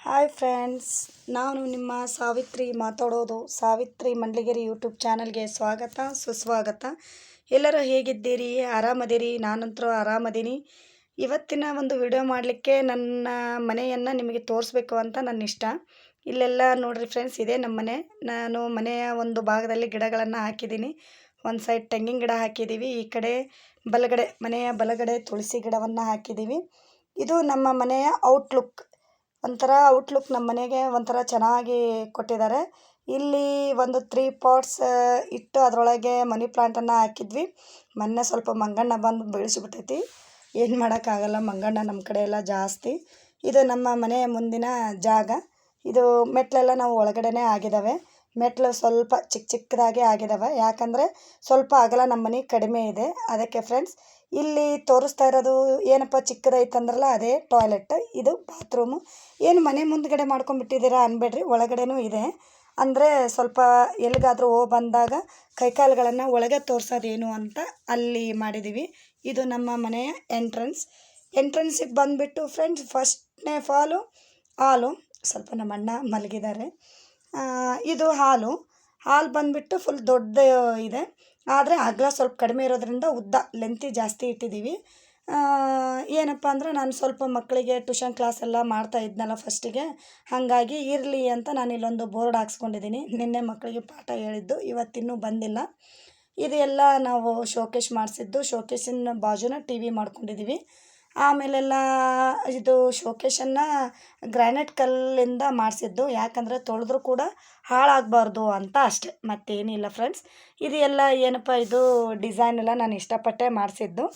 Hi friends ನಾನು ನಿಮ್ಮ ಸಾವಿತ್ರಿ ಮಾತಾಡೋದು. ಸಾವಿತ್ರಿ ಮಂಡ್ಲಿಗೆರಿ ಯೂಟ್ಯೂಬ್ ಚಾನಲ್ಗೆ ಸ್ವಾಗತ, ಸುಸ್ವಾಗತ. ಎಲ್ಲರೂ ಹೇಗಿದ್ದೀರಿ? ಆರಾಮದಿರಿ? ನಾನಂತರೂ ಆರಾಮದೀನಿ. ಇವತ್ತಿನ ಒಂದು ವಿಡಿಯೋ ಮಾಡಲಿಕ್ಕೆ ನನ್ನ ಮನೆಯನ್ನು ನಿಮಗೆ ತೋರಿಸ್ಬೇಕು ಅಂತ ನನ್ನ ಇಷ್ಟ ಇಲ್ಲೆಲ್ಲ ನೋಡಿರಿ ಫ್ರೆಂಡ್ಸ್ ಇದೇ ನಮ್ಮ ಮನೆ ನಾನು ಮನೆಯ ಒಂದು ಭಾಗದಲ್ಲಿ ಗಿಡಗಳನ್ನು ಹಾಕಿದ್ದೀನಿ. ಒಂದು ಸೈಡ್ ತೆಂಗಿನ ಗಿಡ ಹಾಕಿದ್ದೀವಿ. ಈ ಕಡೆ ಬಲಗಡೆ, ಮನೆಯ ಬಲಗಡೆ ತುಳಸಿ ಗಿಡವನ್ನು ಹಾಕಿದ್ದೀವಿ. ಇದು ನಮ್ಮ ಮನೆಯ ಔಟ್ಲುಕ್ ಒಂಥರ ಔಟ್ಲುಕ್ ನಮ್ಮ ಮನೆಗೆ ಒಂಥರ ಚೆನ್ನಾಗಿ ಕೊಟ್ಟಿದ್ದಾರೆ. ಇಲ್ಲಿ ಒಂದು ತ್ರೀ ಪಾಟ್ಸ್ ಇಟ್ಟು ಅದರೊಳಗೆ ಮನಿ ಪ್ಲಾಂಟನ್ನು ಹಾಕಿದ್ವಿ. ಮೊನ್ನೆ ಸ್ವಲ್ಪ ಮಂಗಣ್ಣ ಬಂದು ಬೆಳೆಸಿಬಿಟ್ಟೈತಿ. ಏನು ಮಾಡೋಕ್ಕಾಗಲ್ಲ, ಮಂಗಣ್ಣ ನಮ್ಮ ಕಡೆ ಎಲ್ಲ ಜಾಸ್ತಿ. ಇದು ನಮ್ಮ ಮನೆಯ ಮುಂದಿನ ಜಾಗ. ಇದು ಮೆಟ್ಲೆಲ್ಲ ನಾವು ಒಳಗಡೆನೇ ಆಗಿದ್ದಾವೆ ಮೆಟ್ಲು ಸ್ವಲ್ಪ ಚಿಕ್ಕ ಚಿಕ್ಕದಾಗಿ ಆಗಿದ್ದಾವೆ ಯಾಕಂದರೆ ಸ್ವಲ್ಪ ಅಗಲ ನಮ್ಮ ಮನೆ ಕಡಿಮೆ ಇದೆ. ಅದಕ್ಕೆ ಫ್ರೆಂಡ್ಸ್ ಇಲ್ಲಿ ತೋರಿಸ್ತಾ ಇರೋದು ಏನಪ್ಪ ಚಿಕ್ಕದೈತಂದ್ರಲ್ಲ ಅದೇ ಟಾಯ್ಲೆಟ್, ಇದು ಬಾತ್ರೂಮು. ಏನು ಮನೆ ಮುಂದ್ಗಡೆ ಮಾಡ್ಕೊಂಡ್ಬಿಟ್ಟಿದ್ದೀರಾ ಅನ್ಬೇಡ್ರಿ, ಒಳಗಡೆನೂ ಇದೆ. ಅಂದರೆ ಸ್ವಲ್ಪ ಎಲ್ಲಿಗಾದರೂ ಹೋಗಿ ಬಂದಾಗ ಕೈಕಾಲುಗಳನ್ನು ಒಳಗೆ ತೋರಿಸೋದೇನು ಅಂತ ಅಲ್ಲಿ ಮಾಡಿದ್ದೀವಿ. ಇದು ನಮ್ಮ ಮನೆಯ ಎಂಟ್ರೆನ್ಸ್. ಎಂಟ್ರೆನ್ಸಿಗೆ ಬಂದುಬಿಟ್ಟು ಫ್ರೆಂಡ್ಸ್, ಫಸ್ಟ್ನೇ ಫಾಲು ಹಾಲು. ಸ್ವಲ್ಪ ನಮ್ಮ ಅಣ್ಣ ಮಲಗಿದ್ದಾರೆ. ಇದು ಹಾಲು. ಹಾಲು ಬಂದುಬಿಟ್ಟು ಫುಲ್ ದೊಡ್ಡ ಇದೆ. ಆದರೆ ಅಗಲ ಸ್ವಲ್ಪ ಕಡಿಮೆ ಇರೋದರಿಂದ ಉದ್ದ ಲೆಂತಿ ಜಾಸ್ತಿ ಇಟ್ಟಿದ್ದೀವಿ. ಏನಪ್ಪ ಅಂದ್ರೆ ನಾನು ಸ್ವಲ್ಪ ಮಕ್ಕಳಿಗೆ ಟ್ಯೂಷನ್ ಕ್ಲಾಸ್ ಎಲ್ಲ ಮಾಡ್ತಾ ಇದ್ನಲ್ಲ ಫಸ್ಟಿಗೆ ಹಾಗಾಗಿ ಇರಲಿ ಅಂತ ನಾನು ಇಲ್ಲೊಂದು ಬೋರ್ಡ್ ಹಾಕ್ಸ್ಕೊಂಡಿದ್ದೀನಿ. ನಿನ್ನೆ ಮಕ್ಕಳಿಗೆ ಪಾಠ ಹೇಳಿದ್ದು ಇವತ್ತಿನ್ನೂ ಬಂದಿಲ್ಲ. ಇದೆಲ್ಲ ನಾವು ಶೋಕೇಶ್ ಮಾಡಿಸಿದ್ದು ಶೋಕೇಶಿನ ಬಾಜುನ ಟಿ ವಿ ಮಾಡ್ಕೊಂಡಿದ್ದೀವಿ. ಆಮೇಲೆಲ್ಲ ಇದು ಶೋಕೇಶನ್ನು ಗ್ರಾನೈಟ್ ಕಲ್ಲಿಂದ ಮಾಡಿಸಿದ್ದು. ಯಾಕಂದರೆ ತೊಳೆದ್ರೂ ಕೂಡ ಹಾಳಾಗಬಾರ್ದು ಅಂತ ಅಷ್ಟೆ. ಮತ್ತೇನಿಲ್ಲ ಫ್ರೆಂಡ್ಸ್. ಇದು ಎಲ್ಲ ಏನಪ್ಪ, ಇದು ಡಿಸೈನ್ ಎಲ್ಲ ನಾನು ಇಷ್ಟಪಟ್ಟೆ ಮಾಡಿಸಿದ್ದು.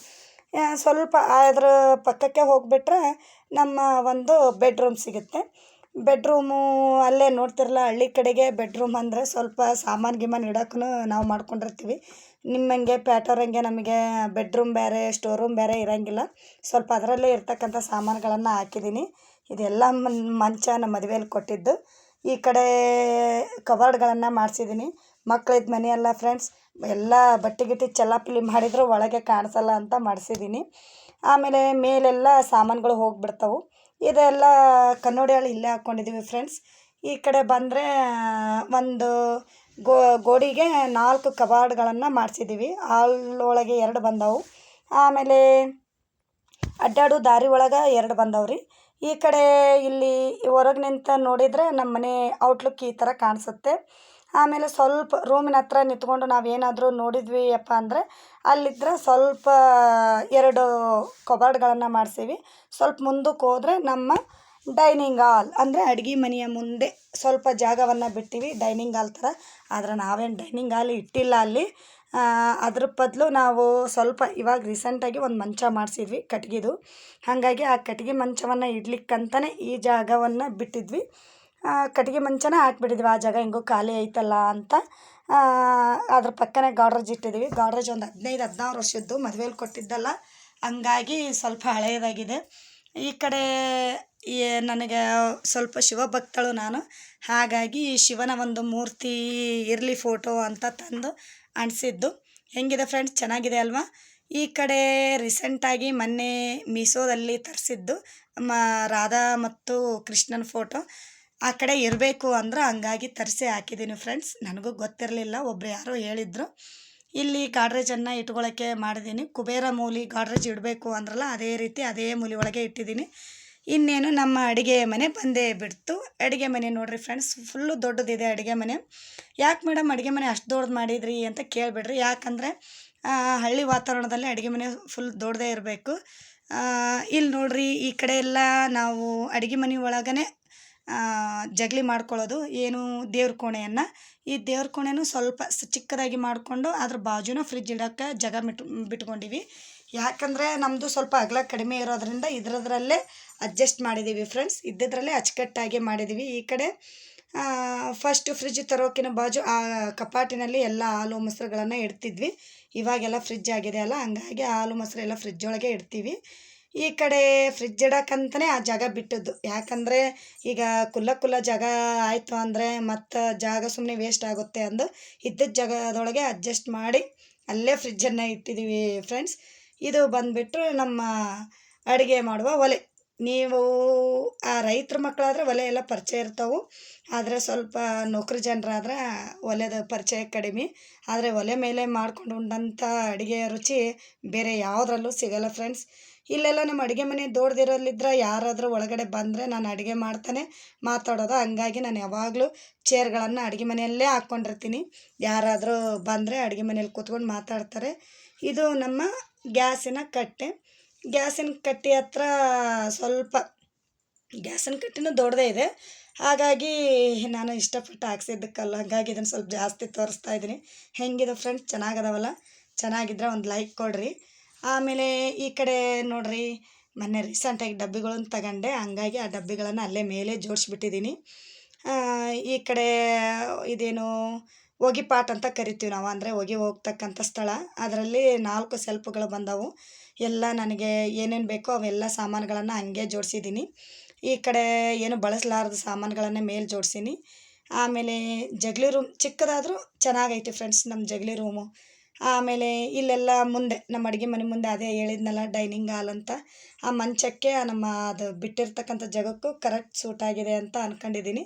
ಸ್ವಲ್ಪ ಅದರ ಪಕ್ಕಕ್ಕೆ ಹೋಗಿಬಿಟ್ರೆ ನಮ್ಮ ಒಂದು ಬೆಡ್ರೂಮ್ ಸಿಗುತ್ತೆ. ಬೆಡ್ರೂಮು ಅಲ್ಲೇ ನೋಡ್ತಿರಲ್ಲ, ಹಳ್ಳಿ ಕಡೆಗೆ ಬೆಡ್ರೂಮ್ ಅಂದರೆ ಸ್ವಲ್ಪ ಸಾಮಾನು ಗೀಮಾನು ಇಡೋಕ್ಕೂ ನಾವು ಮಾಡ್ಕೊಂಡಿರ್ತೀವಿ. ನಿಮ್ಮಂಗೆ ಪ್ಯಾಟೋರಂಗೆ ನಮಗೆ ಬೆಡ್ರೂಮ್ ಬೇರೆ ಸ್ಟೋರ್ ರೂಮ್ ಬೇರೆ ಇರೋಂಗಿಲ್ಲ. ಸ್ವಲ್ಪ ಅದರಲ್ಲೇ ಇರ್ತಕ್ಕಂಥ ಸಾಮಾನುಗಳನ್ನು ಹಾಕಿದ್ದೀನಿ ಇದೆಲ್ಲ ಮನ್, ಮಂಚ ನಮ್ಮ ಮದುವೆಯಲ್ಲಿ ಕೊಟ್ಟಿದ್ದು. ಈ ಕಡೆ ಕವರ್ಡ್ಗಳನ್ನು ಮಾಡಿಸಿದ್ದೀನಿ ಮಕ್ಳಿದ್ದು ಮನೆಯೆಲ್ಲ ಫ್ರೆಂಡ್ಸ್ ಎಲ್ಲ ಬಟ್ಟೆ ಗಿಟ್ಟಿ ಚಲ್ಲಾಪಿಲ್ಲಿ ಮಾಡಿದ್ರು ಒಳಗೆ ಕಾಣಿಸಲ್ಲ ಅಂತ ಮಾಡಿಸಿದ್ದೀನಿ ಆಮೇಲೆ ಮೇಲೆಲ್ಲ ಸಾಮಾನುಗಳು ಹೋಗಿಬಿಡ್ತಾವೆ. ಇದೆಲ್ಲ ಕನ್ನಡಿಗಳು ಇಲ್ಲೇ ಹಾಕ್ಕೊಂಡಿದ್ದೀವಿ ಫ್ರೆಂಡ್ಸ್ ಈ ಕಡೆ ಬಂದರೆ ಒಂದು ಗೋಡೆಗೆ ನಾಲ್ಕು ಕಬಾರ್ಡ್ಗಳನ್ನು ಮಾಡಿಸಿದ್ದೀವಿ ಅಲ್ಲೊಳಗೆ ಎರಡು ಬಂದವು. ಆಮೇಲೆ ಅಡ್ಡಾಡು ದಾರಿ ಒಳಗೆ ಎರಡು ಬಂದವು ರೀ. ಈ ಕಡೆ ಇಲ್ಲಿ ಹೊರಗೆ ನಿಂತ ನೋಡಿದರೆ ನಮ್ಮ ಮನೆ ಔಟ್ಲುಕ್ ಈ ಥರ ಕಾಣಿಸುತ್ತೆ. ಆಮೇಲೆ ಸ್ವಲ್ಪ ರೂಮಿನ ಹತ್ರ ನಿಂತ್ಕೊಂಡು ನಾವೇನಾದರೂ ನೋಡಿದ್ವಿ ಅಪ್ಪ ಅಂದರೆ ಅಲ್ಲಿದ್ದರೆ ಸ್ವಲ್ಪ ಎರಡು ಕಬಾರ್ಡ್ಗಳನ್ನು ಮಾಡಿಸೀವಿ. ಸ್ವಲ್ಪ ಮುಂದಕ್ಕೆ ಹೋದರೆ ನಮ್ಮ ಡೈನಿಂಗ್ ಹಾಲ್ ಅಂದರೆ ಅಡುಗೆ ಮನೆಯ ಮುಂದೆ ಸ್ವಲ್ಪ ಜಾಗವನ್ನು ಬಿಟ್ಟಿವಿ, ಡೈನಿಂಗ್ ಹಾಲ್ ಥರ ಆದರೆ ನಾವೇನು ಡೈನಿಂಗ್ ಹಾಲ್ ಇಟ್ಟಿಲ್ಲ ಅಲ್ಲಿ. ಅದ್ರ ಬದಲು ನಾವು ಸ್ವಲ್ಪ ಇವಾಗ ರೀಸೆಂಟಾಗಿ ಒಂದು ಮಂಚ ಮಾಡಿಸಿದ್ವಿ ಕಟ್ಗೆದು. ಹಾಗಾಗಿ ಆ ಕಟ್ಗೆ ಮಂಚವನ್ನು ಇಡ್ಲಿಕ್ಕಂತಲೇ ಈ ಜಾಗವನ್ನು ಬಿಟ್ಟಿದ್ವಿ. ಕಟ್ಟಿಗೆ ಮಂಚನ ಹಾಕ್ಬಿಟ್ಟಿದ್ವಿ, ಆ ಜಾಗ ಹೆಂಗೂ ಖಾಲಿ ಐತಲ್ಲ ಅಂತ. ಅದ್ರ ಪಕ್ಕನೇ ಗಾಡ್ರೇಜ್ ಇಟ್ಟಿದ್ದೀವಿ ಗಾಡ್ರೇಜ್ ಒಂದು ಹದಿನೈದು ಹದಿನಾರು ವರ್ಷದ್ದು ಮದುವೆಯಲ್ಲಿ ಕೊಟ್ಟಿದ್ದಲ್ಲ. ಹಂಗಾಗಿ ಸ್ವಲ್ಪ ಹಳೆಯದಾಗಿದೆ ಈ ಕಡೆ ನನಗೆ ಸ್ವಲ್ಪ ಶಿವಭಕ್ತಳು ನಾನು. ಹಾಗಾಗಿ ಶಿವನ ಒಂದು ಮೂರ್ತಿ ಇರಲಿ ಫೋಟೋ ಅಂತ ತಂದು ಅಂಟಿಸಿದ್ದು. ಹೆಂಗಿದೆ ಫ್ರೆಂಡ್ಸ್ ಚೆನ್ನಾಗಿದೆ ಅಲ್ವಾ? ಈ ಕಡೆ ರೀಸೆಂಟಾಗಿ ಮೊನ್ನೆ ಮೀಸೋದಲ್ಲಿ ತರಿಸಿದ್ದು ಮ ರಾಧಾ ಮತ್ತು ಕೃಷ್ಣನ ಫೋಟೋ ಆ ಕಡೆ ಇರಬೇಕು ಅಂದ್ರೆ ಹಂಗಾಗಿ ತರಿಸಿ ಹಾಕಿದ್ದೀನಿ ಫ್ರೆಂಡ್ಸ್ ನನಗೂ ಗೊತ್ತಿರಲಿಲ್ಲ, ಒಬ್ರು ಯಾರೋ ಹೇಳಿದ್ರು. ಇಲ್ಲಿ ಗಾಡ್ರೇಜನ್ನು ಇಟ್ಕೊಳ್ಳೋಕ್ಕೆ ಮಾಡಿದ್ದೀನಿ ಕುಬೇರ ಮೂಲಿ ಗಾಡ್ರೇಜ್ ಇಡಬೇಕು ಅಂದ್ರಲ್ಲ ಅದೇ ರೀತಿ ಅದೇ ಮೂಲಿ ಒಳಗೆ ಇಟ್ಟಿದ್ದೀನಿ ಇನ್ನೇನು ನಮ್ಮ ಅಡುಗೆ ಮನೆ ಬಂದೇ ಬಿಡ್ತು. ಅಡುಗೆ ಮನೆ ನೋಡಿರಿ ಫ್ರೆಂಡ್ಸ್ ಫುಲ್ಲು ದೊಡ್ಡದಿದೆ ಅಡುಗೆ ಮನೆ. ಯಾಕೆ ಮೇಡಮ್ ಅಡುಗೆ ಮನೆ ಅಷ್ಟು ದೊಡ್ಡದು ಮಾಡಿದ್ರಿ ಅಂತ ಕೇಳಿಬಿಡ್ರಿ. ಯಾಕಂದರೆ ಹಳ್ಳಿ ವಾತಾವರಣದಲ್ಲಿ ಅಡುಗೆ ಮನೆ ಫುಲ್ ದೊಡ್ಡದೇ ಇರಬೇಕು. ಇಲ್ಲಿ ನೋಡ್ರಿ ಈ ಕಡೆ ಎಲ್ಲ ನಾವು ಅಡುಗೆ ಮನೆ ಒಳಗನೆ ಆ, ಜಗಲಿ ಮಾಡ್ಕೊಳ್ಳೋದು ಏನು ದೇವ್ರ ಕೋಣೆಯನ್ನು. ಈ ದೇವ್ರ ಕೋಣೆನೂ ಸ್ವಲ್ಪ ಚಿಕ್ಕದಾಗಿ ಮಾಡಿಕೊಂಡು ಅದ್ರ ಬಾಜುನ ಫ್ರಿಜ್ ಇಡೋಕ್ಕೆ ಜಾಗ ಬಿಟ್ಟು, ಬಿಟ್ಕೊಂಡಿವಿ. ಯಾಕಂದರೆ ನಮ್ಮದು ಸ್ವಲ್ಪ ಅಗಲ ಕಡಿಮೆ ಇರೋದ್ರಿಂದ ಇದ್ರದ್ರಲ್ಲೇ ಅಡ್ಜಸ್ಟ್ ಮಾಡಿದ್ದೀವಿ ಫ್ರೆಂಡ್ಸ್ ಇದ್ದಿದ್ರಲ್ಲೇ ಅಚ್ಚುಕಟ್ಟಾಗಿ ಮಾಡಿದ್ದೀವಿ ಈ ಕಡೆ ಫಸ್ಟ್ ಫ್ರಿಜ್ ತರೋಕಿನ ಬಾಜು ಆ ಕಪಾಟಿನಲ್ಲಿ ಎಲ್ಲ ಹಾಲು, ಮೊಸರುಗಳನ್ನು ಇಡ್ತಿದ್ವಿ. ಇವಾಗೆಲ್ಲ ಫ್ರಿಜ್ ಆಗಿದೆ ಅಲ್ಲ, ಹಂಗಾಗಿ ಹಾಲು ಮೊಸರು ಎಲ್ಲ ಫ್ರಿಜ್ ಒಳಗೆ ಇಡ್ತೀವಿ. ಈ ಕಡೆ ಫ್ರಿಜ್ ಇಡಕ್ಕಂತಲೇ ಆ ಜಾಗ ಬಿಟ್ಟದ್ದು. ಯಾಕಂದರೆ ಈಗ ಕುಲ್ಲ ಕುಲ್ಲ ಜಾಗ ಆಯಿತು ಅಂದರೆ ಮತ್ತು ಜಾಗ ಸುಮ್ಮನೆ ವೇಸ್ಟ್ ಆಗುತ್ತೆ ಅಂದು ಇದ್ದಿದ್ದ ಜಾಗದೊಳಗೆ ಅಡ್ಜಸ್ಟ್ ಮಾಡಿ ಅಲ್ಲೇ ಫ್ರಿಜ್ಜನ್ನು ಇಟ್ಟಿದ್ದೀವಿ ಫ್ರೆಂಡ್ಸ್ ಇದು ಬಂದುಬಿಟ್ಟು ನಮ್ಮ ಅಡುಗೆ ಮಾಡುವ ಒಲೆ. ನೀವು ಆ ರೈತರ ಮಕ್ಕಳಾದ್ರೆ ಒಲೆ ಎಲ್ಲ ಪರಿಚಯ ಇರ್ತಾವೆ. ಆದರೆ ಸ್ವಲ್ಪ ನೌಕರಿ ಜನರಾದ್ರೆ ಒಲೆದ ಪರಿಚಯ ಕಡಿಮೆ. ಆದರೆ ಒಲೆ ಮೇಲೆ ಮಾಡ್ಕೊಂಡು ಉಂಡಂಥ ಅಡುಗೆಯ ರುಚಿ ಬೇರೆ ಯಾವುದ್ರಲ್ಲೂ ಸಿಗಲ್ಲ ಫ್ರೆಂಡ್ಸ್ ಇಲ್ಲೆಲ್ಲ ನಮ್ಮ ಅಡುಗೆ ಮನೆ ದೊಡ್ಡದಿರೋಲ್ಲಿದ್ರೆ ಯಾರಾದರೂ ಒಳಗಡೆ ಬಂದರೆ ನಾನು ಅಡುಗೆ ಮಾಡ್ತಾನೆ. ಮಾತಾಡೋದು. ಹಂಗಾಗಿ ನಾನು ಯಾವಾಗಲೂ ಚೇರ್ಗಳನ್ನು ಅಡುಗೆ ಮನೆಯಲ್ಲೇ ಹಾಕ್ಕೊಂಡಿರ್ತೀನಿ. ಯಾರಾದರೂ ಬಂದರೆ ಅಡುಗೆ ಮನೇಲಿ ಕೂತ್ಕೊಂಡು ಮಾತಾಡ್ತಾರೆ. ಇದು ನಮ್ಮ ಗ್ಯಾಸಿನ ಕಟ್ಟೆ. ಗ್ಯಾಸಿನ ಕಟ್ಟೆ ಹತ್ರ ಸ್ವಲ್ಪ ಗ್ಯಾಸಿನ ಕಟ್ಟೆನೂ ದೊಡ್ಡದೇ ಇದೆ. ಹಾಗಾಗಿ ನಾನು ಇಷ್ಟಪಟ್ಟು ಹಾಕ್ಸಿದ್ದಕ್ಕಲ್ಲ. ಹಾಗಾಗಿ ಇದನ್ನು ಸ್ವಲ್ಪ ಜಾಸ್ತಿ ತೋರಿಸ್ತಾ ಇದ್ದೀನಿ. ಹೆಂಗಿದೆ ಫ್ರೆಂಡ್ಸ್ ಚೆನ್ನಾಗದವಲ್ಲ? ಚೆನ್ನಾಗಿದ್ರೆ ಒಂದು ಲೈಕ್ ಕೊಡಿರಿ. ಆಮೇಲೆ ಈ ಕಡೆ ನೋಡಿರಿ, ಮೊನ್ನೆ ರೀಸೆಂಟಾಗಿ ಡಬ್ಬಿಗಳನ್ನು ತಗೊಂಡೆ. ಹಂಗಾಗಿ ಆ ಡಬ್ಬಿಗಳನ್ನು ಅಲ್ಲೇ ಮೇಲೆ ಜೋಡಿಸ್ಬಿಟ್ಟಿದ್ದೀನಿ ಈ ಕಡೆ ಇದೇನು ಹೊಗೆ ಪಾಟ್ ಅಂತ ಕರಿತೀವಿ ನಾವು. ಅಂದರೆ ಹೊಗೆ ಹೋಗ್ತಕ್ಕಂಥ ಸ್ಥಳ. ಅದರಲ್ಲಿ ನಾಲ್ಕು ಸೆಲ್ಫ್ಗಳು ಬಂದವು. ಎಲ್ಲ ನನಗೆ ಏನೇನು ಬೇಕೋ ಅವೆಲ್ಲ ಸಾಮಾನುಗಳನ್ನು ಹಂಗೆ ಜೋಡಿಸಿದ್ದೀನಿ ಈ ಕಡೆ ಏನು ಬಳಸಲಾರದ ಸಾಮಾನುಗಳನ್ನೇ ಮೇಲೆ ಜೋಡಿಸೀನಿ. ಆಮೇಲೆ ಜಗಲಿ ರೂಮ್ ಚಿಕ್ಕದಾದರೂ ಚೆನ್ನಾಗೈತೆ ಫ್ರೆಂಡ್ಸ್ ನಮ್ಮ ಜಗಲಿ ರೂಮು ಆಮೇಲೆ ಇಲ್ಲೆಲ್ಲ ಮುಂದೆ, ನಮ್ಮ ಅಡುಗೆ ಮನೆ ಮುಂದೆ ಅದೇ ಹೇಳಿದ್ನಲ್ಲ ಡೈನಿಂಗ್ ಹಾಲ್ ಅಂತ, ಆ ಮಂಚಕ್ಕೆ ನಮ್ಮ ಅದು ಬಿಟ್ಟಿರ್ತಕ್ಕಂಥ ಜಾಗಕ್ಕೂ ಕರೆಕ್ಟ್ ಸೂಟ್ ಆಗಿದೆ ಅಂತ ಅಂದ್ಕೊಂಡಿದ್ದೀನಿ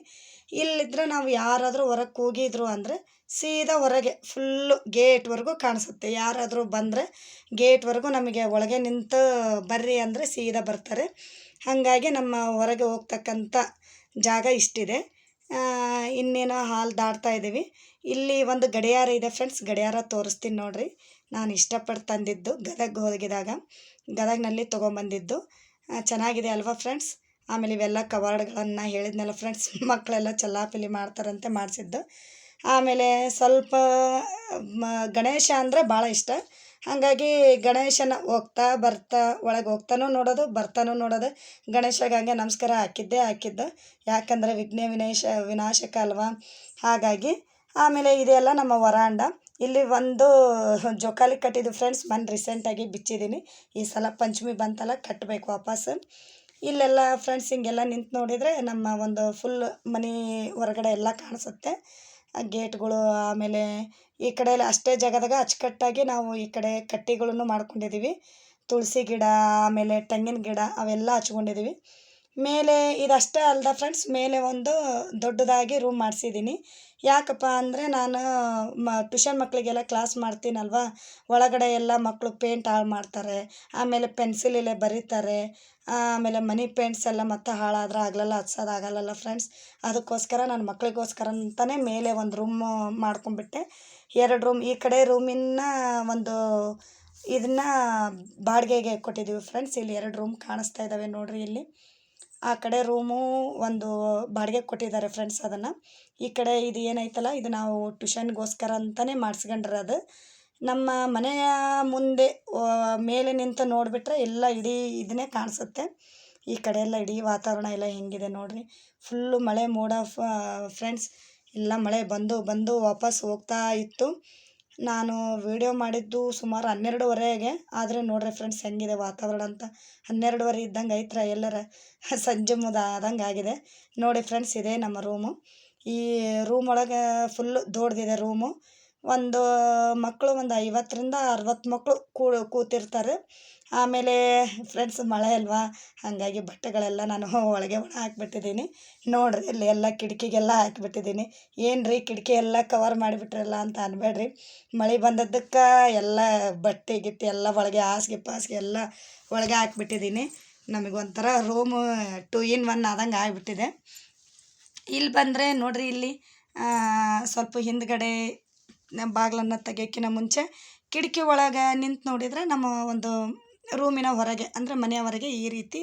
ಇಲ್ಲಿದ್ರೆ ನಾವು ಯಾರಾದರೂ ಹೊರಗೆ ಕೂಗಿದ್ರು ಅಂದರೆ ಸೀದಾ ಹೊರಗೆ ಫುಲ್ಲು ಗೇಟ್ವರೆಗೂ ಕಾಣಿಸುತ್ತೆ. ಯಾರಾದರೂ ಬಂದರೆ ಗೇಟ್ವರೆಗೂ ನಮಗೆ ಒಳಗೆ ನಿಂತು ಬರ್ರಿ ಅಂದರೆ ಸೀದಾ ಬರ್ತಾರೆ. ಹಾಗಾಗಿ ನಮ್ಮ ಹೊರಗೆ ಹೋಗ್ತಕ್ಕಂಥ ಜಾಗ ಇಷ್ಟಿದೆ. ಇನ್ನೇನೋ ಹಾಲ್ ದಾಟ್ತಾ ಇದ್ದೀವಿ. ಇಲ್ಲಿ ಒಂದು ಗಡಿಯಾರ ಇದೆ ಫ್ರೆಂಡ್ಸ್, ಗಡಿಯಾರ ತೋರಿಸ್ತೀನಿ ನೋಡಿರಿ. ನಾನು ಇಷ್ಟಪಟ್ಟು ತಂದಿದ್ದು ಗದಗ ಹೋಗಿದಾಗ ಗದಗಿನಲ್ಲಿ ತೊಗೊಂಬಂದಿದ್ದು. ಚೆನ್ನಾಗಿದೆ ಅಲ್ವಾ ಫ್ರೆಂಡ್ಸ್? ಆಮೇಲೆ ಇವೆಲ್ಲ ಕವರ್ಡ್ಗಳನ್ನು ಹೇಳಿದ್ನಲ್ಲ ಫ್ರೆಂಡ್ಸ್, ಮಕ್ಕಳೆಲ್ಲ ಚಲ್ಲಾಪಿಲಿ ಮಾಡ್ತಾರಂತೆ ಮಾಡಿಸಿದ್ದು. ಆಮೇಲೆ ಸ್ವಲ್ಪ ಗಣೇಶ ಅಂದರೆ ಭಾಳ ಇಷ್ಟ. ಹಾಗಾಗಿ ಗಣೇಶನ ಹೋಗ್ತಾ ಬರ್ತಾ ಒಳಗೆ ಹೋಗ್ತಾನೂ ನೋಡೋದು, ಬರ್ತಾನೂ ನೋಡೋದು. ಗಣೇಶಗೆ ಹಂಗೆ ನಮಸ್ಕಾರ ಹಾಕಿದ್ದೆ, ಹಾಕಿದ್ದು. ಯಾಕಂದರೆ ವಿಘ್ನ ವಿನಾಶ, ವಿನಾಶಕ ಅಲ್ವಾ? ಹಾಗಾಗಿ ಆಮೇಲೆ ಇದೆಲ್ಲ ನಮ್ಮ ವರಾಂಡ. ಇಲ್ಲಿ ಒಂದು ಜೋಕಾಲಿ ಕಟ್ಟಿದ್ದು ಫ್ರೆಂಡ್ಸ್ ಮೊನ್ನೆ ರೀಸೆಂಟಾಗಿ ಬಿಚ್ಚಿದ್ದೀನಿ. ಈ ಸಲ ಪಂಚಮಿ ಬಂತಲ್ಲ ಕಟ್ಟಬೇಕು ವಾಪಸ್ ಇಲ್ಲೆಲ್ಲ ಫ್ರೆಂಡ್ಸ್ ಹಿಂಗೆಲ್ಲ ನಿಂತು ನೋಡಿದರೆ ನಮ್ಮ ಒಂದು ಫುಲ್ ಮನೆ ಹೊರಗಡೆ ಎಲ್ಲ ಕಾಣಿಸುತ್ತೆ. ಗೇಟ್ಗಳು, ಆಮೇಲೆ ಈ ಕಡೆ ಎಲ್ಲ ಅಷ್ಟೇ ಜಾಗದಾಗ ಅಚ್ಚುಕಟ್ಟಾಗಿ ನಾವು ಈ ಕಡೆ ಕಟ್ಟಿಗಳನ್ನು ಮಾಡ್ಕೊಂಡಿದ್ದೀವಿ. ತುಳಸಿ ಗಿಡ, ಆಮೇಲೆ ತೆಂಗಿನ ಗಿಡ ಅವೆಲ್ಲ ಹಚ್ಕೊಂಡಿದ್ದೀವಿ. ಮೇಲೆ ಇದಷ್ಟೇ ಅಲ್ದ ಫ್ರೆಂಡ್ಸ್ ಮೇಲೆ ಒಂದು ದೊಡ್ಡದಾಗಿ ರೂಮ್ ಮಾಡಿಸಿದ್ದೀನಿ. ಯಾಕಪ್ಪ ಅಂದರೆ ನಾನು, ಮ ಟ್ಯೂಷನ್ ಮಕ್ಕಳಿಗೆಲ್ಲ ಕ್ಲಾಸ್ ಮಾಡ್ತೀನಲ್ವಾ? ಒಳಗಡೆ ಎಲ್ಲ ಮಕ್ಕಳು ಪೇಂಟ್ ಹಾಳು ಮಾಡ್ತಾರೆ, ಆಮೇಲೆ ಪೆನ್ಸಿಲಲ್ಲೇ ಬರೀತಾರೆ, ಆಮೇಲೆ ಮನಿ ಪೇಂಟ್ಸ್ ಎಲ್ಲ ಮತ್ತೆ ಹಾಳಾದ್ರೆ ಆಗಲಲ್ಲ ಹಚ್ಸೋದಾಗಲ್ಲಲ್ಲ ಫ್ರೆಂಡ್ಸ್ ಅದಕ್ಕೋಸ್ಕರ ನಾನು ಮಕ್ಕಳಿಗೋಸ್ಕರ ಅಂತಲೇ ಮೇಲೆ ಒಂದು ರೂಮ್ ಮಾಡ್ಕೊಂಬಿಟ್ಟೆ ಎರಡು ರೂಮ್ ಈ ಕಡೆ ರೂಮಿನ ಒಂದು ಇದನ್ನು ಬಾಡಿಗೆಗೆ ಕೊಟ್ಟಿದ್ದೀವಿ ಫ್ರೆಂಡ್ಸ್ ಇಲ್ಲಿ ಎರಡು ರೂಮ್ ಕಾಣಿಸ್ತಾ ಇದ್ದಾವೆ ನೋಡಿರಿ ಇಲ್ಲಿ. ಆ ಕಡೆ ರೂಮು ಒಂದು ಬಾಡಿಗೆ ಕೊಟ್ಟಿದ್ದಾರೆ ಫ್ರೆಂಡ್ಸ್ ಅದನ್ನು. ಈ ಕಡೆ ಇದು ಏನೈತಲ್ಲ ಇದು ನಾವು ಟ್ಯೂಷನ್ಗೋಸ್ಕರ ಅಂತಲೇ ಮಾಡಿಸ್ಕೊಂಡಿರೋದು ನಮ್ಮ ಮನೆಯ ಮುಂದೆ ಮೇಲೆ ನಿಂತು ನೋಡಿಬಿಟ್ರೆ ಎಲ್ಲ ಇಡೀ ಇದನ್ನೇ ಕಾಣಿಸುತ್ತೆ. ಈ ಕಡೆ ಎಲ್ಲ ಇಡೀ ವಾತಾವರಣ ಎಲ್ಲ ಹೆಂಗಿದೆ ನೋಡಿರಿ. ಫುಲ್ಲು ಮಳೆ ಮೋಡ ಫ್ರೆಂಡ್ಸ್ ಎಲ್ಲ ಮಳೆ ಬಂದು ಬಂದು ವಾಪಸ್ ಹೋಗ್ತಾ ಇತ್ತು. ನಾನು ವೀಡಿಯೋ ಮಾಡಿದ್ದು ಸುಮಾರು ಹನ್ನೆರಡುವರೆಗೆ. ಆದರೆ ನೋಡಿರಿ ಫ್ರೆಂಡ್ಸ್ ಹೆಂಗಿದೆ ವಾತಾವರಣ ಅಂತ. ಹನ್ನೆರಡುವರೆ ಇದ್ದಂಗೆ ಐತ್ರ ಎಲ್ಲರ. ಸಂಜೆ ಮುದ ಆದಂಗೆ ಆಗಿದೆ. ನೋಡಿ ಫ್ರೆಂಡ್ಸ್ ಇದೇ ನಮ್ಮ ರೂಮು ಈ ರೂಮ್ ಒಳಗೆ ಫುಲ್ ದೊಡ್ಡದಿದೆ ರೂಮು ಒಂದು ಮಕ್ಕಳು ಒಂದು ಐವತ್ತರಿಂದ ಅರವತ್ತು ಮಕ್ಕಳು ಕೂತಿರ್ತಾರೆ. ಆಮೇಲೆ ಫ್ರೆಂಡ್ಸ್ ಮಳೆ ಅಲ್ವಾ? ಹಾಗಾಗಿ ಬಟ್ಟೆಗಳೆಲ್ಲ ನಾನು ಒಳಗೆ ಒಣ ಹಾಕ್ಬಿಟ್ಟಿದ್ದೀನಿ. ನೋಡಿರಿ ಇಲ್ಲಿ ಎಲ್ಲ ಕಿಟಕಿಗೆಲ್ಲ ಹಾಕಿಬಿಟ್ಟಿದ್ದೀನಿ. ಏನು ರೀ ಕಿಟಕಿ ಎಲ್ಲ ಕವರ್ ಮಾಡಿಬಿಟ್ರಲ್ಲ ಅಂತ ಅನ್ಬೇಡ್ರಿ. ಮಳೆ ಬಂದದ್ದಕ್ಕೆ ಎಲ್ಲ ಬಟ್ಟೆ ಗಿಟ್ಟೆ ಎಲ್ಲ ಒಳಗೆ ಹಾಸಿಗೆ ಪಾಸಿಗೆ ಎಲ್ಲ ಒಳಗೆ ಹಾಕ್ಬಿಟ್ಟಿದ್ದೀನಿ. ನಮಗೊಂಥರ ರೂಮು ಟು ಇನ್ ಒನ್ ಆದಂಗೆ ಆಗಿಬಿಟ್ಟಿದೆ. ಇಲ್ಲಿ ಬಂದರೆ ನೋಡ್ರಿ ಇಲ್ಲಿ ಸ್ವಲ್ಪ ಹಿಂದ್ಗಡೆ ಬಾಗಿಲನ್ನು ತೆಗಿಯೋಕ್ಕಿಂತ ಮುಂಚೆ ಕಿಟಕಿ ಒಳಗೆ ನಿಂತು ನೋಡಿದರೆ ನಮ್ಮ ಒಂದು ರೂಮಿನ ಹೊರಗೆ ಅಂದರೆ ಮನೆಯ ಹೊರಗೆ ಈ ರೀತಿ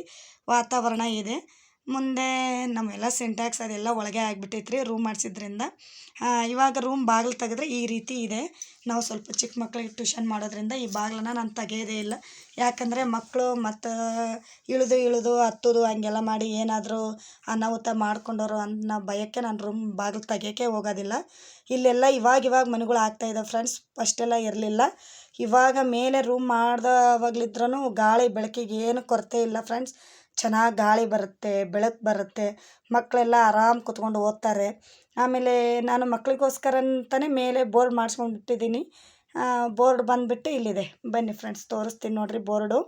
ವಾತಾವರಣ ಇದೆ. ಮುಂದೆ ನಮ್ಮೆಲ್ಲ ಸಿಂಟ್ಯಾಕ್ಸ್ ಅದೆಲ್ಲ ಒಳಗೆ ಆಗಿಬಿಟ್ಟೈತೆ ರೀ ರೂಮ್ ಮಾಡಿಸಿದ್ರಿಂದ ಇವಾಗ ರೂಮ್ ಬಾಗಿಲು ತೆಗೆದ್ರೆ ಈ ರೀತಿ ಇದೆ. ನಾವು ಸ್ವಲ್ಪ ಚಿಕ್ಕ ಮಕ್ಳಿಗೆ ಟ್ಯೂಷನ್ ಮಾಡೋದ್ರಿಂದ ಈ ಬಾಗಿಲನ್ನ ನಾನು ತೆಗೆಯೋದೇ ಇಲ್ಲ. ಯಾಕಂದರೆ ಮಕ್ಕಳು ಮತ್ತು ಇಳಿದು ಇಳಿದು ಹತ್ತೋದು ಹಂಗೆಲ್ಲ ಮಾಡಿ ಏನಾದರೂ ಅನಾಹುತ ಮಾಡ್ಕೊಂಡವರು ಅನ್ನೋ ಭಯಕ್ಕೆ ನಾನು ರೂಮ್ ಬಾಗಿಲು ತೆಗಿಯೋಕ್ಕೆ ಹೋಗೋದಿಲ್ಲ. ಇಲ್ಲೆಲ್ಲ ಇವಾಗ ಇವಾಗ ಮನೆಗಳು ಆಗ್ತಾಯಿದ್ದಾವೆ ಫ್ರೆಂಡ್ಸ್ ಫಸ್ಟೆಲ್ಲ ಇರಲಿಲ್ಲ. ಇವಾಗ ಮೇಲೆ ರೂಮ್ ಮಾಡ್ದವಾಗ್ಲಿದ್ರೂ ಗಾಳಿ ಬೆಳಕಿಗೆ ಏನು ಕೊರತೆ ಇಲ್ಲ ಫ್ರೆಂಡ್ಸ್ ಚೆನ್ನಾಗಿ ಗಾಳಿ ಬರುತ್ತೆ, ಬೆಳಕು ಬರುತ್ತೆ ಮಕ್ಕಳೆಲ್ಲ ಆರಾಮ ಕುತ್ಕೊಂಡು ಓದ್ತಾರೆ. ಆಮೇಲೆ ನಾನು ಮಕ್ಕಳಿಗೋಸ್ಕರ ಅಂತಲೇ ಮೇಲೆ ಬೋರ್ಡ್ ಮಾಡಿಸ್ಕೊಂಡ್ಬಿಟ್ಟಿದ್ದೀನಿ. ಬೋರ್ಡ್ ಬಂದುಬಿಟ್ಟು ಇಲ್ಲಿದೆ. ಬನ್ನಿ ಫ್ರೆಂಡ್ಸ್, ತೋರಿಸ್ತೀನಿ ನೋಡಿರಿ ಬೋರ್ಡು.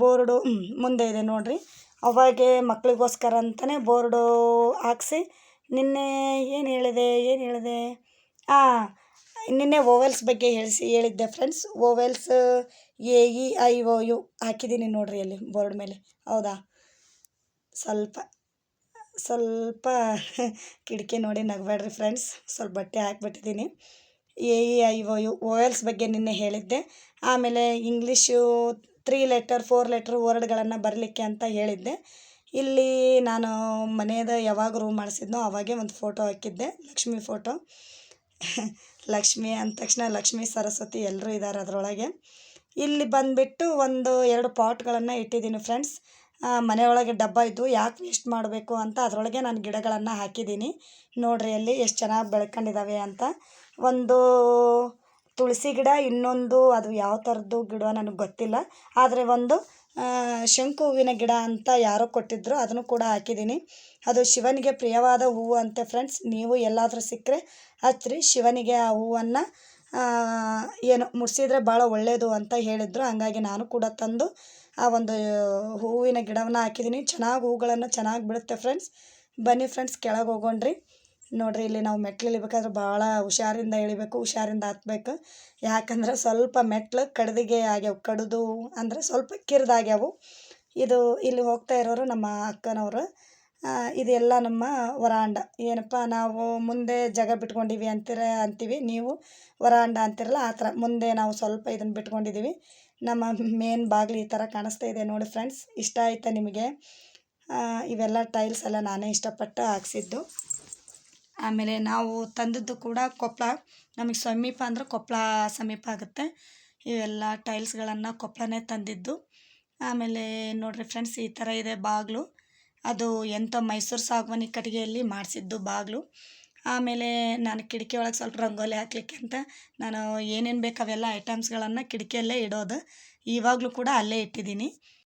ಬೋರ್ಡು ಮುಂದೆ ಇದೆ ನೋಡಿರಿ. ಅವಾಗೆ ಮಕ್ಕಳಿಗೋಸ್ಕರ ಅಂತಲೇ ಬೋರ್ಡು ಹಾಕ್ಸಿ ನಿನ್ನೆ ಏನು ಹೇಳಿದೆ ಏನು ಹೇಳಿದೆ? ಹಾಂ ನಿನ್ನೆ ಓವೆಲ್ಸ್ ಬಗ್ಗೆ ಹೇಳಿಸಿ, ಹೇಳಿದ್ದೆ friends. Vowels A E I O U ಹಾಕಿದ್ದೀನಿ ನೋಡಿರಿ ಅಲ್ಲಿ ಬೋರ್ಡ್ ಮೇಲೆ. ಹೌದಾ? ಸ್ವಲ್ಪ ಸ್ವಲ್ಪ ಕಿಟಕಿ ನೋಡಿ ನಗಬೇಡ್ರಿ ಫ್ರೆಂಡ್ಸ್ ಸ್ವಲ್ಪ ಬಟ್ಟೆ ಹಾಕ್ಬಿಟ್ಟಿದ್ದೀನಿ. A E I O U vowels ಬಗ್ಗೆ ನಿನ್ನೆ ಹೇಳಿದ್ದೆ. ಆಮೇಲೆ English three letter four letter ವರ್ಡ್ಗಳನ್ನು ಬರಲಿಕ್ಕೆ ಅಂತ ಹೇಳಿದ್ದೆ. ಇಲ್ಲಿ ನಾನು ಮನೆಯದ ಯಾವಾಗ ರೂಮ್ ಮಾಡಿಸಿದ್ನೋ ಅವಾಗೆ ಒಂದು ಫೋಟೋ ಹಾಕಿದ್ದೆ. ಲಕ್ಷ್ಮಿ ಫೋಟೋ ಲಕ್ಷ್ಮಿ ಅಂದ ತಕ್ಷಣ ಲಕ್ಷ್ಮಿ, ಸರಸ್ವತಿ ಎಲ್ಲರೂ ಇದ್ದಾರೆ ಅದರೊಳಗೆ. ಇಲ್ಲಿ ಬಂದುಬಿಟ್ಟು ಒಂದು ಎರಡು ಪಾಟ್ಗಳನ್ನು ಇಟ್ಟಿದ್ದೀನಿ ಫ್ರೆಂಡ್ಸ್. ಮನೆಯೊಳಗೆ ಡಬ್ಬ ಇದ್ದು ಯಾಕೆ ವೇಸ್ಟ್ ಮಾಡಬೇಕು ಅಂತ ಅದರೊಳಗೆ ನಾನು ಗಿಡಗಳನ್ನು ಹಾಕಿದ್ದೀನಿ. ನೋಡಿರಿ ಅಲ್ಲಿ ಎಷ್ಟು ಚೆನ್ನಾಗಿ ಬೆಳ್ಕೊಂಡಿದ್ದಾವೆ ಅಂತ. ಒಂದು ತುಳಸಿ ಗಿಡ, ಇನ್ನೊಂದು ಅದು ಯಾವ ಥರದ್ದು ಗಿಡ ನನಗೆ ಗೊತ್ತಿಲ್ಲ. ಆದರೆ ಒಂದು ಶಂಕು ಹೂವಿನ ಗಿಡ ಅಂತ ಯಾರೋ ಕೊಟ್ಟಿದ್ದರು ಅದನ್ನು ಕೂಡ ಹಾಕಿದ್ದೀನಿ. ಅದು ಶಿವನಿಗೆ ಪ್ರಿಯವಾದ ಹೂವು ಅಂತೆ ಫ್ರೆಂಡ್ಸ್. ನೀವು ಎಲ್ಲಾದರೂ ಸಿಕ್ಕರೆ ಹಚ್ಚಿರಿ, ಶಿವನಿಗೆ ಆ ಹೂವನ್ನು ಏನು ಮುಡಿಸಿದ್ರೆ ಭಾಳ ಒಳ್ಳೆಯದು ಅಂತ ಹೇಳಿದರು. ಹಂಗಾಗಿ ನಾನು ಕೂಡ ತಂದು ಆ ಒಂದು ಹೂವಿನ ಗಿಡವನ್ನು ಹಾಕಿದ್ದೀನಿ ಚೆನ್ನಾಗಿ ಹೂಗಳನ್ನು ಚೆನ್ನಾಗಿ ಬಿಡುತ್ತೆ ಫ್ರೆಂಡ್ಸ್ ಬನ್ನಿ ಫ್ರೆಂಡ್ಸ್ ಕೆಳಗೆ ಹೋಗೋಣ್ರಿ. ನೋಡಿರಿ, ಇಲ್ಲಿ ನಾವು ಮೆಟ್ಲು ಇಳಿಬೇಕಾದ್ರೆ ಭಾಳ ಹುಷಾರಿಂದ ಇಳಿಬೇಕು, ಹುಷಾರಿಂದ ಹತ್ಬೇಕು. ಯಾಕಂದ್ರೆ ಸ್ವಲ್ಪ ಮೆಟ್ಲು ಕಡ್ದಿಗೆ ಆಗ್ಯಾವ, ಕಡಿದು ಅಂದರೆ ಸ್ವಲ್ಪ ಕಿರಿದಾಗ್ಯಾವು. ಇದು ಇಲ್ಲಿ ಹೋಗ್ತಾ ಇರೋರು ನಮ್ಮ ಅಕ್ಕನವರು. ಇದೆಲ್ಲ ನಮ್ಮ ವರಾಂಡ. ಏನಪ್ಪ, ನಾವು ಮುಂದೆ ಜಾಗ ಬಿಟ್ಕೊಂಡಿವಿ ಅಂತೀರ, ಅಂತೀವಿ. ನೀವು ವರಾಂಡ ಅಂತಿರಲ್ಲ, ಆ ಥರ. ಮುಂದೆ ನಾವು ಸ್ವಲ್ಪ ಇದನ್ನು ಬಿಟ್ಕೊಂಡಿದ್ದೀವಿ ನಮ್ಮ ಮೇನ್ ಬಾಗಿಲು ಈ ಥರ ಕಾಣಿಸ್ತಾ ಇದೆ ನೋಡಿ ಫ್ರೆಂಡ್ಸ್ ಇಷ್ಟ ಆಯಿತಾ ನಿಮಗೆ? ಇವೆಲ್ಲ ಟೈಲ್ಸ್ ಎಲ್ಲ ನಾನೇ ಇಷ್ಟಪಟ್ಟು ಹಾಕ್ಸಿದ್ದು. ಆಮೇಲೆ ನಾವು ತಂದದ್ದು ಕೂಡ ಕೊಪ್ಪಳ ನಮಗೆ ಸಮೀಪ ಅಂದರೆ ಕೊಪ್ಪಳ ಸಮೀಪ ಆಗುತ್ತೆ. ಇವೆಲ್ಲ ಟೈಲ್ಸ್ಗಳನ್ನು ಕೊಪ್ಪಳನೇ ತಂದಿದ್ದು. ಆಮೇಲೆ ನೋಡಿರಿ ಫ್ರೆಂಡ್ಸ್ ಈ ಥರ ಇದೆ ಬಾಗಿಲು. ಅದು ಎಂಥ ಮೈಸೂರು ಸಾಗವಾನಿ ಕಟ್ಟಿಗೆಯಲ್ಲಿ ಮಾಡಿಸಿದ್ದು ಬಾಗಿಲು. ಆಮೇಲೆ ನಾನು ಕಿಟಕಿ ಒಳಗೆ ಸ್ವಲ್ಪ ರಂಗೋಲಿ ಹಾಕ್ಲಿಕ್ಕೆ ಅಂತ ನಾನು ಏನೇನು ಬೇಕು ಅವೆಲ್ಲ ಐಟಮ್ಸ್ಗಳನ್ನು ಕಿಟಕಿಯಲ್ಲೇ ಇಡೋದು. ಇವಾಗಲೂ ಕೂಡ ಅಲ್ಲೇ ಇಟ್ಟಿದ್ದೀನಿ.